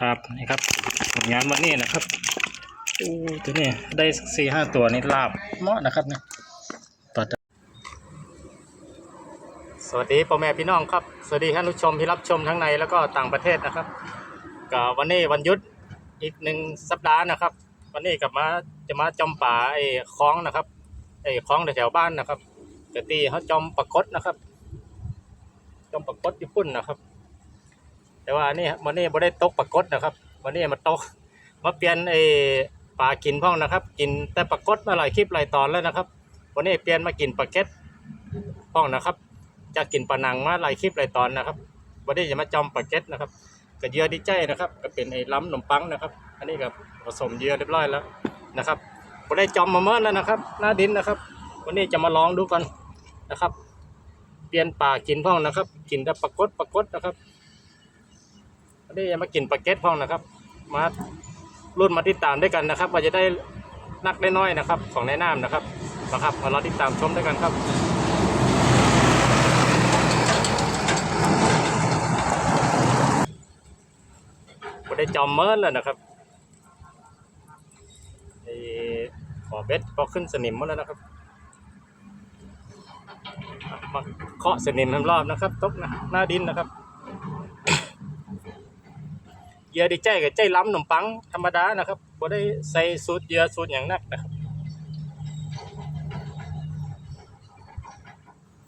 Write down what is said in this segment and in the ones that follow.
ครับนี่ครับผลงานวันนี้นะครับโอ้ตัวนี้ได้สี่ห้าตัวนี่ลาบเหมาะนะครับเนี่ยต่อจากสวัสดีพ่อแม่พี่น้องครับ สวัสดีท่านผู้ชมที่รับชมทั้งในแล้วก็ต่างประเทศนะครับก็วันนี้วันยุดอีกหนึ่งสัปดาห์นะครับ วันนี้กลับมาจะมาจอมป่าไอ้คลองนะครับไอ้คลองแถวๆบ้านนะครับกะตีเขาจอมปรากฏนะครับ จอมปรากฏญี่ปุ่นนะครับ แต่ว่านี่วันนี้ไม่ได้ตกปรากฏนะครับวันนี้มาตกมาเปลี่ยนไอ้ปลากินพ่องนะครับ กินแต่ปรากฏมาหลายคลิปหลายตอนแล้วนะครับวันนี้เปลี่ยนมากินปลาเก็ตพ่องนะครับ จะกินปลานังมาหลายคลิปหลายตอนนะครับวันนี้จะมาจอมปลาเก็ตนะครับกระเยือดีใจนะครับก็เป็นไอ้ล้ำขนมปังนะครับ อันนี้กับผสมเยื่อเรียบร้อยแล้วนะครับผมได้จอมมาเมื่อแล้วนะครับ หน้าดินนะครับ วันนี้จะมาลองดูกันนะครับ เปลี่ยนปลากินพ่องนะครับ กินแต่ปลากดปลากดนะครับ วันนี้จะมากินปลาเก็ตพ่องนะครับ มารุ่นมาติดตามด้วยกันนะครับว่าจะได้นักได้น้อยนะครับ ของแนะนำนะครับนะครับมารอติดตามชมด้วยกันครับบ่ได้จอมเมินแล้วนะครับไอ้ขอเบ็ดก็ขึ้นสนิมมาแล้วนะครับมาเคาะสนิมทั้งรอบนะครับตกนะหน้าดินนะครับ เหยื่อดีใจกับใจล้ำขนมปังธรรมดานะครับบ่ได้ใส่สูตรเยื่อสูตรอย่างนักนะครับ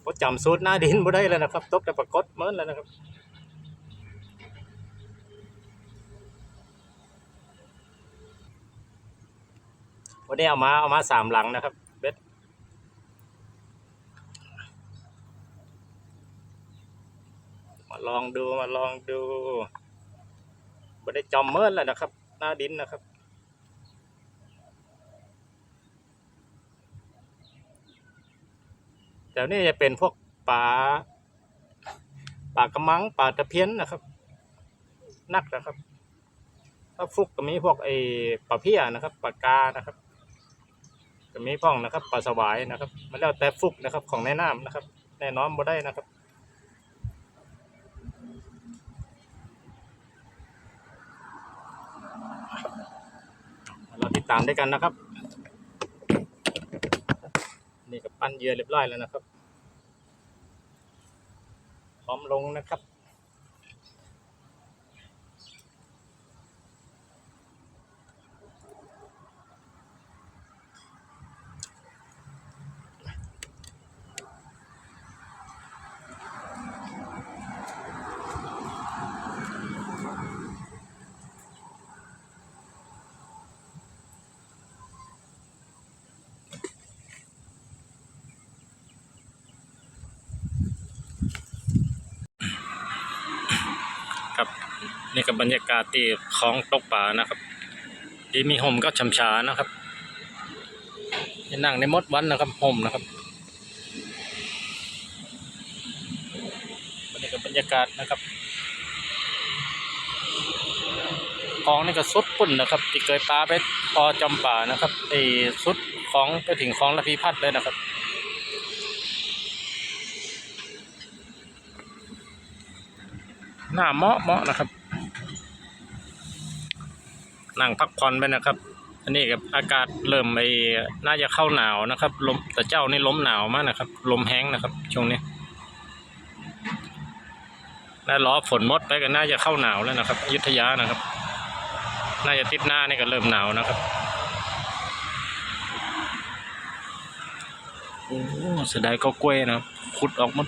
บ่จำสูตรหน้าดินบ่ได้แล้วนะครับตกแต่ปรากฏเหมินแล้วนะครับวันนี้เอามาเอามาสามหลังนะครับเบ็ดมาลองดูมาลองดู ไม่ได้จอมเมินแล้วนะครับ หน้าดินนะครับแต่นี่จะเป็นพวกปลาปลากระมังปลาตะเพียนนะครับ นักนะครับถ้าฟุกก็มีพวกไอ้ปลาเพี้ยนะครับปลากานะครับก็มีพ่องนะครับปลาสวายนะครับมันแล้วแต่ฟุกนะครับของในน้ำนะครับ แน่นอนบ่ได้นะครับ เราติดตามด้วยกันนะครับ นี่ก็ปั้นเยื่อเรียบร้อยแล้วนะครับ พร้อมลงนะครับ นี่กับบรรยากาศที่คลองตกป่านะครับที่มีห่มก็ชำชานะครับที่นั่งในมดวันนะครับห่มนะครับนี่กับบรรยากาศนะครับคลองนี่ก็สุดปุ่นนะครับที่เคยปลาไปพอจำป่านะครับไอ้สุดของไปถึงคลองระพีพัฒน์เลยนะครับหน้าเหมาะเหมาะนะครับ นั่งพักผ่อนไปนะครับ อันนี้กับอากาศเริ่มไปน่าจะเข้าหนาวนะครับลมแต่เจ้านี่ล้มหนาวมากนะครับ ลมแห้งนะครับช่วงนี้น่าล้อฝนมดไปก็น่าจะเข้าหนาวแล้วนะครับ ยุทธยานะครับ น่าจะติดหน้านี่ก็เริ่มหนาวนะครับโอ้เสียดายก็กล้วยนะครับขุดออกหมด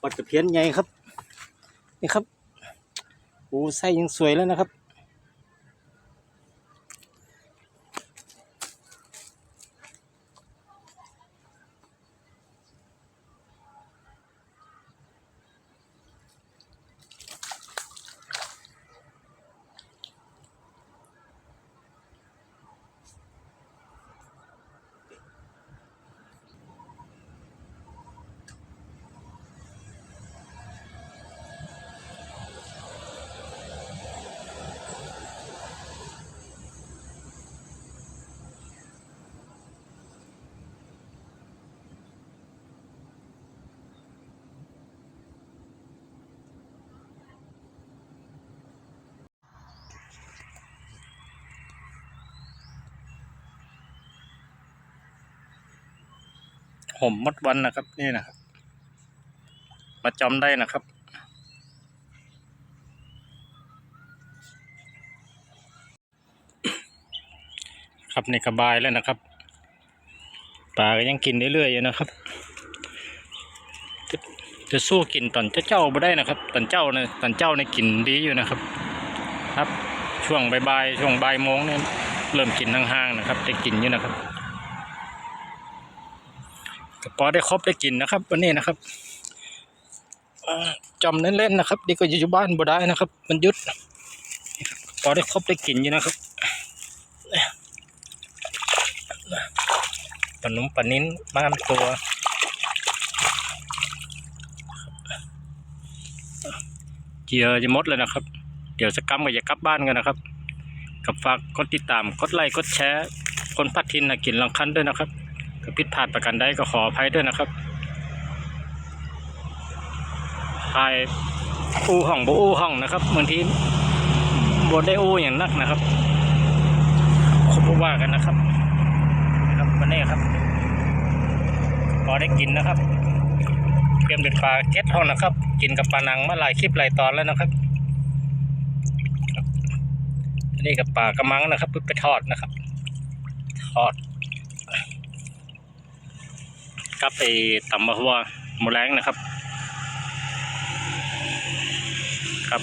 ปลาตะเพียนใหญ่ครับ นี่ครับโอ้ไส้ยังสวยแล้วนะครับ ห่มมดวันนะครับ นี่นะครับ มาจำได้นะครับ ครับในกระบายแล้วนะครับปลาก็ยังกินเรื่อยๆอยู่นะครับ จะสู้กินตอนเจ้าเจ้าไม่ได้นะครับ ตอนเจ้าเนี่ยตอนเจ้าเนี่ยกินดีอยู่นะครับ ครับ ช่วงบ่ายๆช่วงบ่ายโมงเนี่ยเริ่มกินห่างๆนะครับ ได้กินอยู่นะครับ ก็พอได้ครบได้กินนะครับ วันนี้นะครับจำเล่นๆนะครับ ดีก็อยู่บ้านบ่ได้นะครับ มันยุดพอได้ครบได้กินอยู่นะครับปลาหนุ่มปลานิ้นบ้านตัวเจียจะมดเลยนะครับ เดี๋ยวสกกรรมก็จะกลับบ้านกันนะครับ กับฝากกดติดตามกดไลค์กดแชร์คนพัดทินนะกินลังคันด้วยนะครับ ก็ผิดพลาดประกันใดก็ขออภัยด้วยนะครับทายอู้ห้องบ่อู้ห้องนะครับบางทีบนได้อู้อย่างนักนะครับคบว่ากันนะครับนะครับวันนี้ครับพอได้กินนะครับเตรียมเด็ดปลาเก็ตห้องนะครับ กินกับปลานังมาหลายคลิปหลายตอนแล้วนะครับนนี้กับปลากระมังนะครับเพื่อไปทอดนะครับ ทอด กับไอ้ตำมะฮัวหมูแรงนะครับ ครับ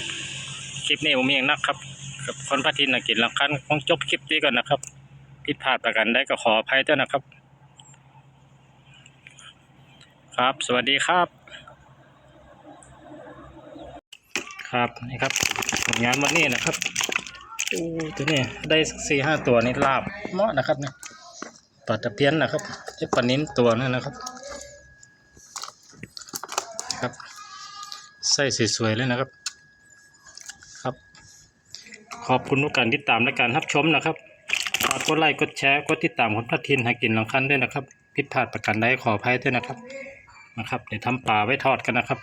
คลิปนี้ผมมีอย่างนักครับกับคนพัทินนะกินลังคันต้องจบคลิปนี้ก่อนนะครับผิดพลาดประกันได้ก็ขออภัยด้วยนะครับ ครับสวัสดีครับ ครับนี่ครับผลงานวันนี้นะครับโอ้ตัวนี้ได้สี่ห้าตัวนี่ลาบเหมาะนะครับเนี่ยปลาตะเพียนนะครับ จะปานิ้นตัวนั่นนะครับ ครับไส้สวยๆเลยนะครับ ครับ ขอบคุณทุกการติดตามและการรับชมนะครับฝากกดไลค์กดแชร์กดติดตามคนพัดทินหากินหลังคันด้วยนะครับ ผิดพลาดประกันได้ขออภัยด้วยนะครับนะครับ เดี๋ยวทำปลาไว้ทอดกันนะครับ